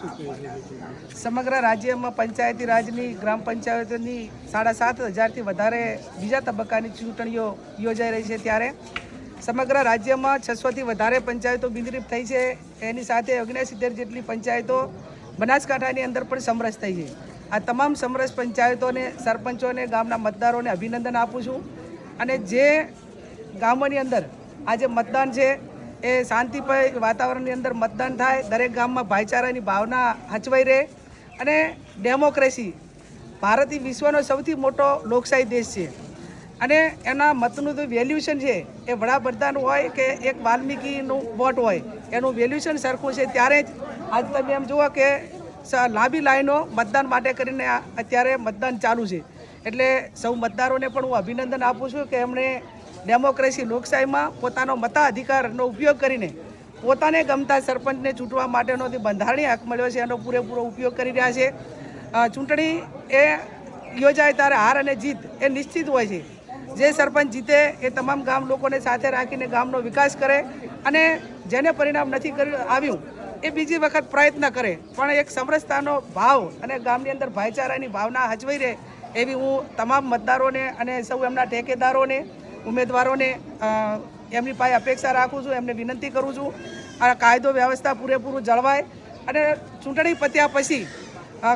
સમગ્ર રાજ્યમાં પંચાયતી રાજની, ગ્રામ પંચાયતોની સાડા સાત હજારથી વધારે બીજા તબક્કાની ચૂંટણીઓ યોજાઈ રહી છે ત્યારે. સમગ્ર રાજ્યમાં છસોથી વધારે પંચાયતો બિનરીફ થઈ છે. એની સાથે ઓગણસિત્તેર જેટલી પંચાયતો બનાસકાંઠાની અંદર પણ સમરસ થઈ છે. આ તમામ સમરસ પંચાયતોને, સરપંચોને, ગામના મતદારોને અભિનંદન આપું છું. અને જે ગામોની અંદર આજે મતદાન છે એ શાંતિપય વાતાવરણની અંદર મતદાન થાય, દરેક ગામમાં ભાઈચારાની ભાવના હચવાઈ રહે અને ડેમોક્રેસી ભારત એ વિશ્વનો સૌથી મોટો લોકશાહી દેશ છે. અને એના મતનું જે વેલ્યુશન છે, એ વડાપ્રધાન હોય કે એક વાલ્મીકીનું વોટ હોય, એનું વેલ્યુશન સરખું છે ત્યારે જ આજ તમે એમ જુઓ કે લાંબી લાઈનો મતદાન માટે કરીને અત્યારે મતદાન ચાલુ છે. એટલે સૌ મતદારોને પણ હું અભિનંદન આપું છું કે એમણે ડેમોક્રેસી લોકશાહીમાં પોતાનો મતાધિકારનો ઉપયોગ કરીને પોતાને ગમતા સરપંચને ચૂંટવા માટેનો જે બંધારણીય હક મળ્યો છે એનો પૂરેપૂરો ઉપયોગ કરી રહ્યા છે. ચૂંટણી એ યોજાય ત્યારે હાર અને જીત એ નિશ્ચિત હોય છે. જે સરપંચ જીતે એ તમામ ગામ લોકોને સાથે રાખીને ગામનો વિકાસ કરે અને જેને પરિણામ નથી કર્યું આવ્યું એ બીજી વખત પ્રયત્ન કરે. પણ એક સમરસતાનો ભાવ અને ગામની અંદર ભાઈચારાની ભાવના હચવાઈ રહે એવી હું તમામ મતદારોને અને સૌ એમના ઠેકેદારોને ઉમેદવારોને એમની પાસે અપેક્ષા રાખું છું, એમને વિનંતી કરું છું. આ કાયદો વ્યવસ્થા પૂરેપૂરું જળવાય અને ચૂંટણી પત્યા પછી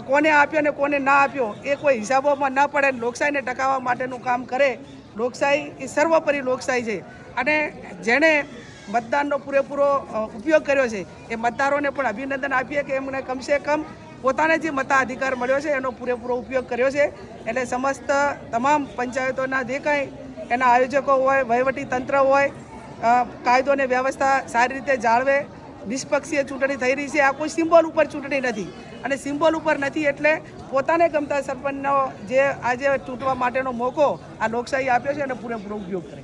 કોને આપ્યો અને કોને ના આપ્યો એ કોઈ હિસાબોમાં ના પડે લોકશાહીને ટકાવવા માટેનું કામ કરે. લોકશાહી એ સર્વોપરી લોકશાહી છે. અને જેણે મતદાનનો પૂરેપૂરો ઉપયોગ કર્યો છે, એ મતદારોને પણ અભિનંદન આપીએ કે એમને કમસે કમ પોતાને જે મતાધિકાર મળ્યો છે, એનો પૂરેપૂરો ઉપયોગ કર્યો છે. એટલે સમસ્ત તમામ પંચાયતોના જે કાંઈ એના આયોજકો હોય, વહીવટી તંત્ર હોય કાયદો અને વ્યવસ્થા સારી રીતે જાળવે. નિષ્પક્ષીય ચૂંટણી થઈ રહી છે. આ કોઈ સિમ્બોલ ઉપર ચૂંટણી નથી. અને સિમ્બોલ ઉપર નથી એટલે પોતાને ગમતા સરપંચનો જે આજે ચૂંટવા માટેનો મોકો આ લોકશાહી આપ્યો છે અને પૂરેપૂરો ઉપયોગ કરે.